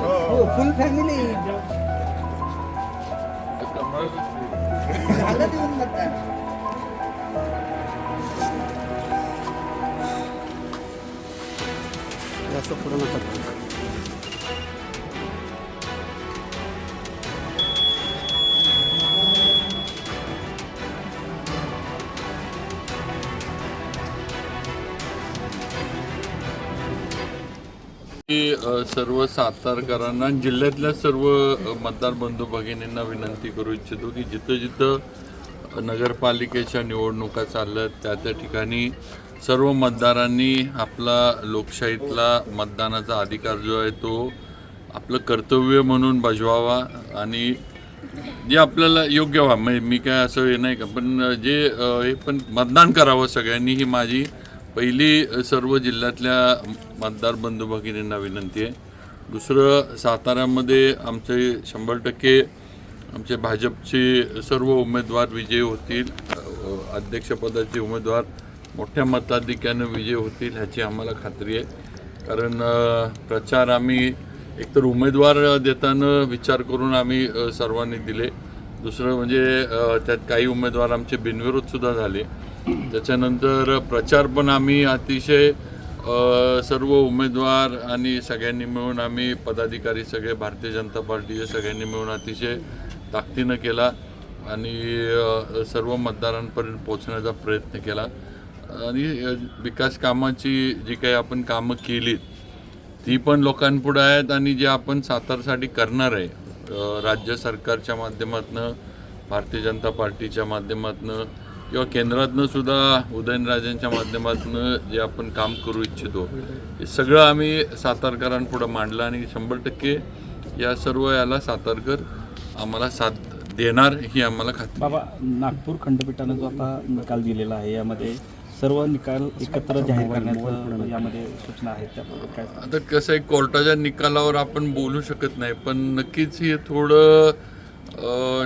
हो फुल फॅमिली झालं देऊन मतदान जास्त पुढं नका सर्व सातारकरांना जिल्ह्यातल्या सर्व मतदार बंधू भगिनींना विनंती करू इच्छितो की जिथं जिथं नगरपालिकेच्या निवडणुका चालल्यात त्या त्या ठिकाणी सर्व मतदारांनी आपला लोकशाहीतला मतदानाचा अधिकार जो आहे तो आपलं कर्तव्य म्हणून बजवावा आणि जे आपल्याला योग्य व्हा. म्हणजे मी काय असं हे नाही का पण जे हे पण मतदान करावं सगळ्यांनी ही माझी पहिली सर्व जिल्ह्यातल्या मतदार बंधू भगिनींना विनंती आहे. दुसरं साताऱ्यामध्ये आमचे शंभर टक्के आमचे भाजपचे सर्व उमेदवार विजयी होतील. अध्यक्षपदाचे उमेदवार मोठ्या मताधिक्यानं विजय होतील ह्याची आम्हाला खात्री आहे. कारण प्रचार आम्ही एकतर उमेदवार देताना विचार करून आम्ही सर्वांनी दिले. दुसरं म्हणजे त्यात काही उमेदवार आमचे बिनविरोधसुद्धा झाले. त्याच्यानंतर प्रचार पण आम्ही अतिशय सर्व उमेदवार आणि सगळ्यांनी मिळून आम्ही पदाधिकारी सगळे भारतीय जनता पार्टीचे सगळ्यांनी मिळून अतिशय ताकदीनं केला आणि सर्व मतदारांपर्यंत पोहोचण्याचा प्रयत्न केला. आणि विकास कामाची जी काही आपण कामं केलीत ती पण लोकांपुढं आहेत आणि जे आपण सातारसाठी करणार आहे राज्य सरकारच्या माध्यमातनं भारतीय जनता पार्टीच्या माध्यमातनं किंवा केंद्रातनं सुद्धा उदयनराजेंच्या माध्यमातनं जे आपण काम करू इच्छितो हे सगळं आम्ही सातारकरांपुढं मांडलं आणि शंभर टक्के या सर्व याला सातारकर आम्हाला साथ देणार ही आम्हाला खात्री. बाबा नागपूर खंडपीठानं जो आता निकाल दिलेला आहे यामध्ये सर्व निकाल एकत्र जाहीर करण्याचं यामध्ये सूचना आहेत त्याबद्दल काय? आता कसं आहे कोर्टाच्या निकालावर आपण बोलू शकत नाही पण नक्कीच हे थोडं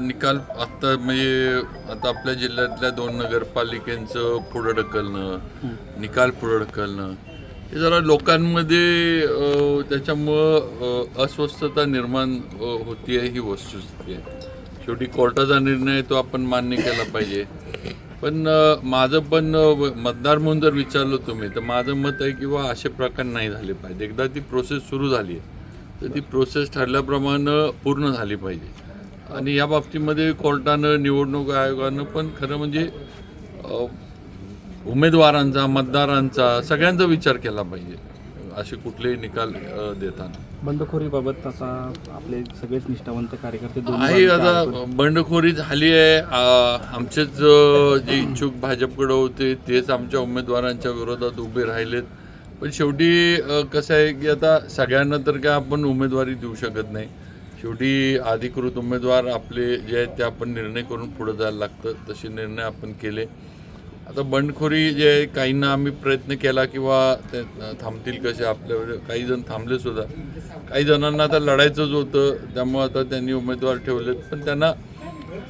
निकाल आत्ता म्हणजे आता आपल्या जिल्ह्यातल्या दोन नगरपालिकेंचं पुढं ढकलणं निकाल पुढं ढकलणं हे जरा लोकांमध्ये त्याच्यामुळं अस्वस्थता निर्माण होती आहे ही वस्तुस्थिती आहे. शेवटी कोर्टाचा निर्णय तो आपण मान्य केला पाहिजे. पण माझं पण मतदार म्हणून जर विचारलं तुम्ही तर माझं मत आहे की बा असे प्रकार नाही झाले पाहिजे. एकदा ती प्रोसेस सुरू झाली आहे तर ती प्रोसेस ठरल्याप्रमाणे पूर्ण झाली पाहिजे. आणि या बाबतीमध्ये कोर्टानं निवडणूक आयोगानं पण खरं म्हणजे उमेदवारांचा मतदारांचा सगळ्यांचा विचार केला पाहिजे असे कुठलेही निकाल देताना. बंडखोरीबाबत आता आपले सगळेच निष्ठावंत कार्यकर्ते दोन आहे आता बंडखोरी झाली आहे. आमचेच जे इच्छुक भाजपकडे होते तेच आमच्या उमेदवारांच्या विरोधात उभे राहिलेत. पण शेवटी कसं आहे की आता सगळ्यांना तर काय आपण उमेदवारी देऊ शकत नाही. शेवटी अधिकृत उमेदवार आपले जे आहेत ते आपण निर्णय करून पुढे जायला लागतं. तसे निर्णय आपण केले. आता बंडखोरी जे आहे, काहींना आम्ही प्रयत्न केला किंवा ते थांबतील कसे? आपल्यावर काही जण थांबले सुद्धा. काही जणांना आता लढायचंच होतं. त्यामुळे आता त्यांनी उमेदवार ठेवलेत. पण त्यांना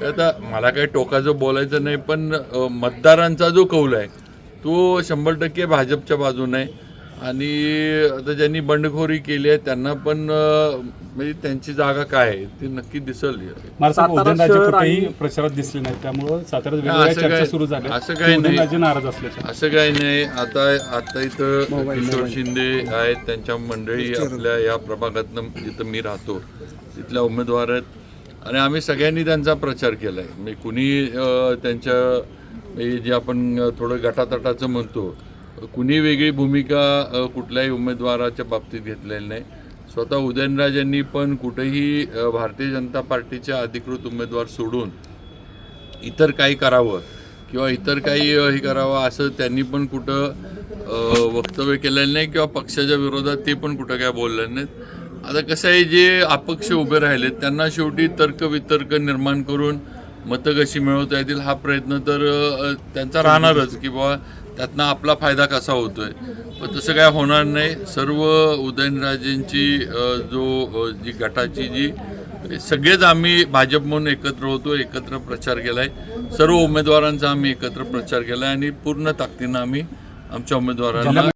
आता मला काही टोकाचं बोलायचं नाही पण मतदारांचा जो कौल आहे तो शंभर टक्के भाजपच्या बाजूने आहे. आणि आता ज्यांनी बंडखोरी केली आहे त्यांना पण म्हणजे त्यांची जागा काय आहे ती नक्की दिसल मला सातारा उदयनराजे शहर कुठेही आणि- प्रचारात दिसले त्यामुळं साताऱ्यात नाही, वेगवेगळ्या असं चर्चा काय- सुरू झाल्या. असं काही नाही. उदयनराजे नाराज असल्याच्या असं काही नाही. आता आता इथं किशोर शिंदे आहेत त्यांच्या मंडळी आपल्या या प्रभागातनं जिथं मी राहतो तिथल्या उमेदवार आहेत. आणि आम्ही सगळ्यांनी त्यांचा प्रचार केला आहे म्हणजे कुणी अं, त्यांच्या म्हणजे जे आपण थोडं गटातटाचं म्हणतो कुणी वेगळी भूमिका कुठल्याही उमेदवाराच्या बाबतीत घेतलेली नाही. स्वतः उदयनराजांनी पण कुठेही भारतीय जनता पार्टीच्या अधिकृत उमेदवार सोडून इतर काही करावं किंवा इतर काही हे करावं असं त्यांनी पण कुठं वक्तव्य केलेलं नाही किंवा पक्षाच्या विरोधात ते पण कुठं काय बोललेलं नाहीत. आता कसं आहे जे अपक्ष उभे राहिलेत त्यांना शेवटी तर्कवितर्क निर्माण करून मतं कशी मिळवता येतील हा प्रयत्न तर त्यांचा राहणारच की बाबा त्यातनं आपला फायदा कसा होतोय? पण तसं काय होणार नाही. सर्व उदयनराजेंची जो जी गटाची जी सगळेच आम्ही भाजप म्हणून एकत्र होतो एकत्र प्रचार केलाय. सर्व उमेदवारांचा आम्ही एकत्र प्रचार केला आणि पूर्ण ताकदीनं आम्ही आमच्या उमेदवारांना